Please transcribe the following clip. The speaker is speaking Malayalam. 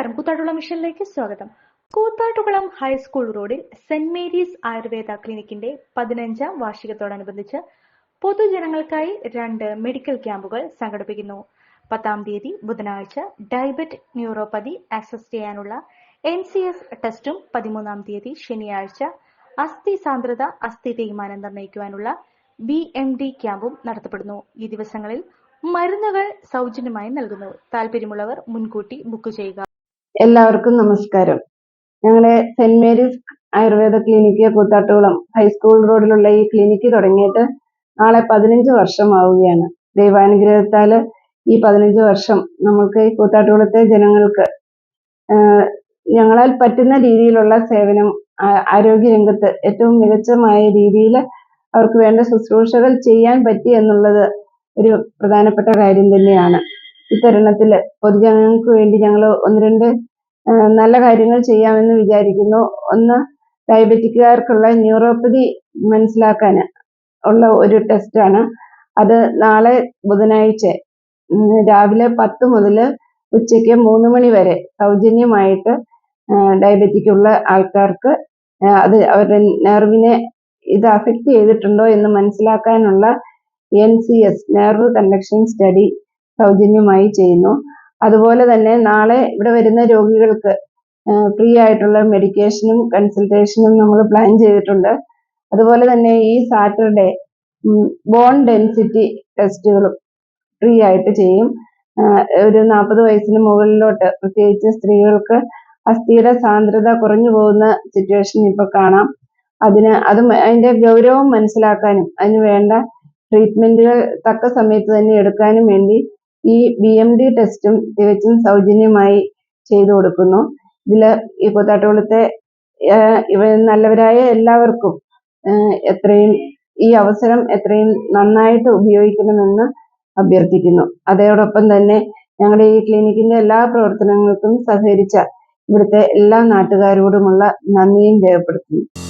നമസ്കാരം കൂത്താട്ടുകുളം മിഷനിലേക്ക് സ്വാഗതം. കൂത്താട്ടുകുളം ഹൈസ്കൂൾ റോഡിൽ സെന്റ് മേരീസ് ആയുർവേദ ക്ലിനിക്കിന്റെ പതിനഞ്ചാം വാർഷികത്തോടനുബന്ധിച്ച് പൊതുജനങ്ങൾക്കായി രണ്ട് മെഡിക്കൽ ക്യാമ്പുകൾ സംഘടിപ്പിക്കുന്നു. പത്താം തീയതി ബുധനാഴ്ച ഡയബറ്റ് ന്യൂറോപ്പതി ആക്സസ് ചെയ്യാനുള്ള എൻ സി എസ് ടെസ്റ്റും പതിമൂന്നാം തീയതി ശനിയാഴ്ച അസ്ഥി സാന്ദ്രത അസ്ഥി തേയ്മാനം നിർണയിക്കുവാനുള്ള ബി എം ഡി ക്യാമ്പും നടത്തപ്പെടുന്നു. ഈ ദിവസങ്ങളിൽ മരുന്നുകൾ സൗജന്യമായി നൽകുന്നു. താല്പര്യമുള്ളവർ മുൻകൂട്ടി ബുക്ക് ചെയ്യുക. എല്ലാവർക്കും നമസ്കാരം. ഞങ്ങളെ Saint Mary's Ayurveda clinic Koothattukulam high school റോഡിലുള്ള ഈ ക്ലിനിക്ക് തുടങ്ങിയിട്ട് നാളെ പതിനഞ്ച് വർഷമാവുകയാണ്. ദൈവാനുഗ്രഹത്താൽ ഈ പതിനഞ്ച് വർഷം നമുക്ക് ഈ കൂത്താട്ടുകുളത്തെ ജനങ്ങൾക്ക് ഞങ്ങളാൽ പറ്റുന്ന രീതിയിലുള്ള സേവനം ആരോഗ്യ ആരോഗ്യരംഗത്ത് ഏറ്റവും മികച്ചമായ രീതിയിൽ അവർക്ക് വേണ്ട ശുശ്രൂഷകൾ ചെയ്യാൻ പറ്റി എന്നുള്ളത് ഒരു പ്രധാനപ്പെട്ട കാര്യം തന്നെയാണ്. ഇത്തരുണത്തിൽ പൊതുജനങ്ങൾക്ക് വേണ്ടി ഞങ്ങൾ ഒന്ന് രണ്ട് നല്ല കാര്യങ്ങൾ ചെയ്യാമെന്ന് വിചാരിക്കുന്നു. ഒന്ന് ഡയബറ്റിക്കുകാർക്കുള്ള ന്യൂറോപ്പതി മനസ്സിലാക്കാൻ ഉള്ള ഒരു ടെസ്റ്റാണ് അത് നാളെ ബുധനാഴ്ച രാവിലെ പത്ത് മുതൽ ഉച്ചയ്ക്ക് മൂന്ന് മണി വരെ സൗജന്യമായിട്ട് ഡയബറ്റിക് ഉള്ള ആൾക്കാർക്ക് അത് അവരുടെ നെർവിനെ ഇത് അഫക്റ്റ് ചെയ്തിട്ടുണ്ടോ എന്ന് മനസ്സിലാക്കാനുള്ള N C S nerve conduction study സൗജന്യമായി ചെയ്യുന്നു. അതുപോലെ തന്നെ നാളെ ഇവിടെ വരുന്ന രോഗികൾക്ക് ഫ്രീ ആയിട്ടുള്ള മെഡിക്കേഷനും കൺസൾട്ടേഷനും നമ്മൾ പ്ലാൻ ചെയ്തിട്ടുണ്ട്. അതുപോലെ തന്നെ ഈ സാറ്റർഡേ ബോൺ ഡെൻസിറ്റി ടെസ്റ്റുകളും ഫ്രീ ആയിട്ട് ചെയ്യും. ഒരു നാൽപ്പത് വയസ്സിന് മുകളിലോട്ട് പ്രത്യേകിച്ച് സ്ത്രീകൾക്ക് അസ്ഥിയുടെ സാന്ദ്രത കുറഞ്ഞു പോകുന്ന സിറ്റുവേഷൻ ഇപ്പൊ കാണാം. അതിന് അത് അതിന്റെ ഗൗരവം മനസ്സിലാക്കാനും അതിന് വേണ്ട ട്രീറ്റ്മെന്റുകൾ തക്ക സമയത്ത് തന്നെ എടുക്കാനും വേണ്ടി ഈ ബി എം ഡി ടെസ്റ്റും തികച്ചും സൗജന്യമായി ചെയ്തു കൊടുക്കുന്നു. ഇതിൽ ഈ ഇവ നല്ലവരായ എല്ലാവർക്കും എത്രയും ഈ അവസരം എത്രയും നന്നായിട്ട് ഉപയോഗിക്കണമെന്ന് അഭ്യർത്ഥിക്കുന്നു. അതോടൊപ്പം തന്നെ ഞങ്ങളുടെ ഈ ക്ലിനിക്കിന്റെ എല്ലാ പ്രവർത്തനങ്ങൾക്കും സഹകരിച്ച ഇവിടുത്തെ എല്ലാ നാട്ടുകാരോടുമുള്ള നന്ദിയും രേഖപ്പെടുത്തുന്നു.